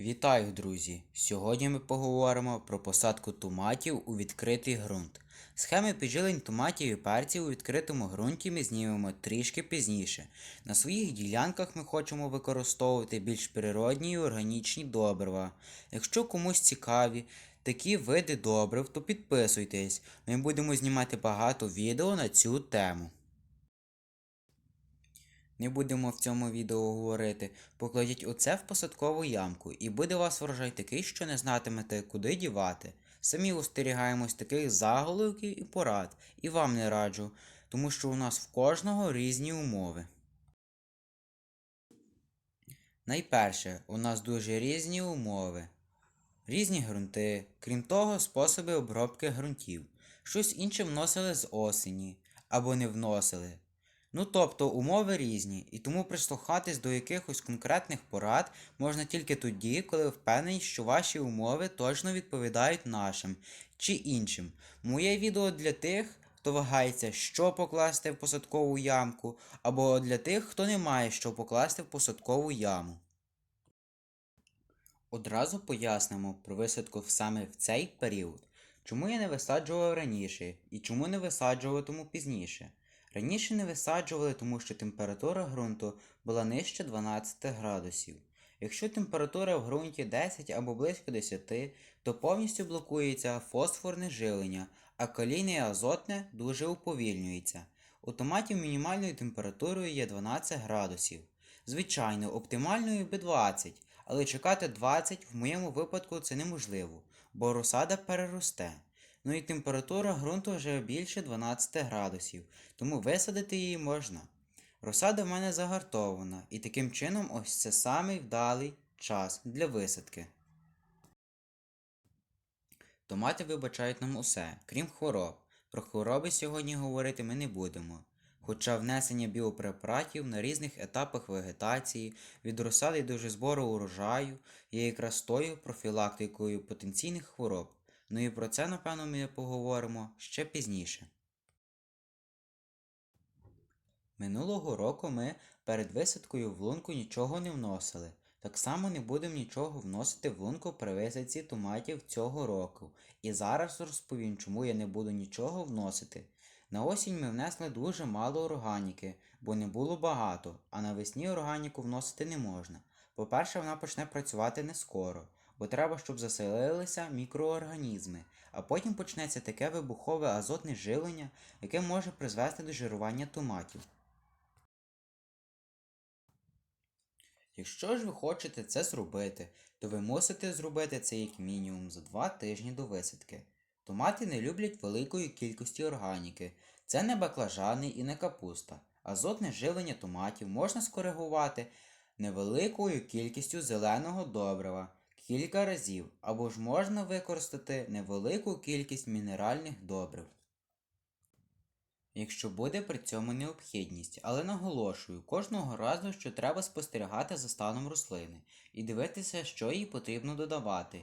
Вітаю, друзі! Сьогодні ми поговоримо про посадку томатів у відкритий ґрунт. Схеми піджилень томатів і перців у відкритому ґрунті ми знімемо трішки пізніше. На своїх ділянках ми хочемо використовувати більш природні і органічні добрива. Якщо комусь цікаві такі види добрив, то підписуйтесь. Ми будемо знімати багато відео на цю тему. Не будемо в цьому відео говорити. Покладіть оце в посадкову ямку, і буде вас врожай такий, що не знатимете, куди дівати. Самі остерігаємось таких заголовків і порад, і вам не раджу, тому що у нас в кожного різні умови. Найперше, у нас дуже різні умови. Різні ґрунти, крім того, способи обробки ґрунтів. Щось інше вносили з осені або не вносили. Ну тобто умови різні, і тому прислухатись до якихось конкретних порад можна тільки тоді, коли впевнені, що ваші умови точно відповідають нашим чи іншим. Моє відео для тих, хто вагається, що покласти в посадкову ямку, або для тих, хто не має що покласти в посадкову яму. Одразу пояснимо про висадку саме в цей період, чому я не висаджував раніше і чому не висаджуватиму пізніше. Раніше не висаджували, тому що температура ґрунту була нижче 12 градусів. Якщо температура в ґрунті 10 або близько 10, то повністю блокується фосфорне живлення, а калійне і азотне дуже уповільнюється. У томатів мінімальною температурою є 12 градусів. Звичайно, оптимальною би 20, але чекати 20 в моєму випадку це неможливо, бо розсада переросте. Ну і температура ґрунту вже більше 12 градусів, тому висадити її можна. Розсада в мене загартована, і таким чином ось це самий вдалий час для висадки. Томати вибачають нам усе, крім хвороб. Про хвороби сьогодні говорити ми не будемо. Хоча внесення біопрепаратів на різних етапах вегетації від розсади до збору урожаю є якраз тою профілактикою потенційних хвороб. Ну і про це, напевно, ми поговоримо ще пізніше. Минулого року ми перед висадкою в лунку нічого не вносили. Так само не будемо нічого вносити в лунку при висадці томатів цього року. І зараз розповім, чому я не буду нічого вносити. На осінь ми внесли дуже мало органіки, бо не було багато, а навесні органіку вносити не можна. По-перше, вона почне працювати не скоро, бо треба, щоб заселилися мікроорганізми, а потім почнеться таке вибухове азотне живлення, яке може призвести до жирування томатів. Якщо ж ви хочете це зробити, то ви мусите зробити це як мінімум за 2 тижні до висадки. Томати не люблять великої кількості органіки. Це не баклажани і не капуста. Азотне живлення томатів можна скоригувати невеликою кількістю зеленого добрива кілька разів, або ж можна використати невелику кількість мінеральних добрив. Якщо буде при цьому необхідність, але наголошую, кожного разу, що треба спостерігати за станом рослини і дивитися, що їй потрібно додавати.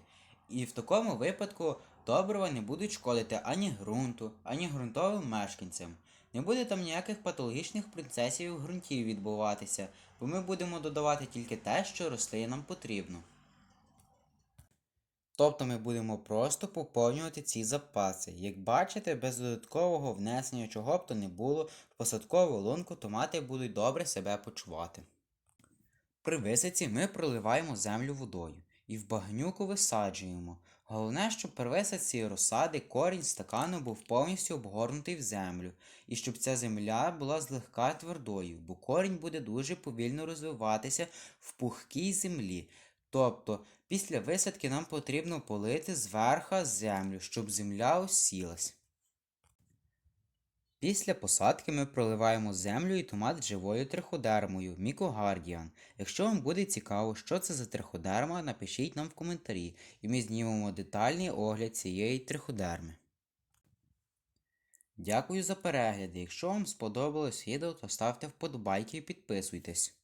І в такому випадку добрива не будуть шкодити ані ґрунту, ані ґрунтовим мешканцям. Не буде там ніяких патологічних процесів в ґрунті відбуватися, бо ми будемо додавати тільки те, що рослинам потрібно. Тобто ми будемо просто поповнювати ці запаси. Як бачите, без додаткового внесення чого б то не було, в посадкову лунку томати будуть добре себе почувати. При висадці ми проливаємо землю водою і в багнюку висаджуємо. Головне, щоб при висадці розсади корінь стакану був повністю обгорнутий в землю, і щоб ця земля була злегка твердою, бо корінь буде дуже повільно розвиватися в пухкій землі. Тобто, після висадки нам потрібно полити зверха землю, щоб земля осілась. Після посадки ми проливаємо землю і томат живою триходермою Мікогардіан. Якщо вам буде цікаво, що це за триходерма, напишіть нам в коментарі, і ми знімемо детальний огляд цієї триходерми. Дякую за перегляд. Якщо вам сподобалось відео, то ставте вподобайки і підписуйтесь.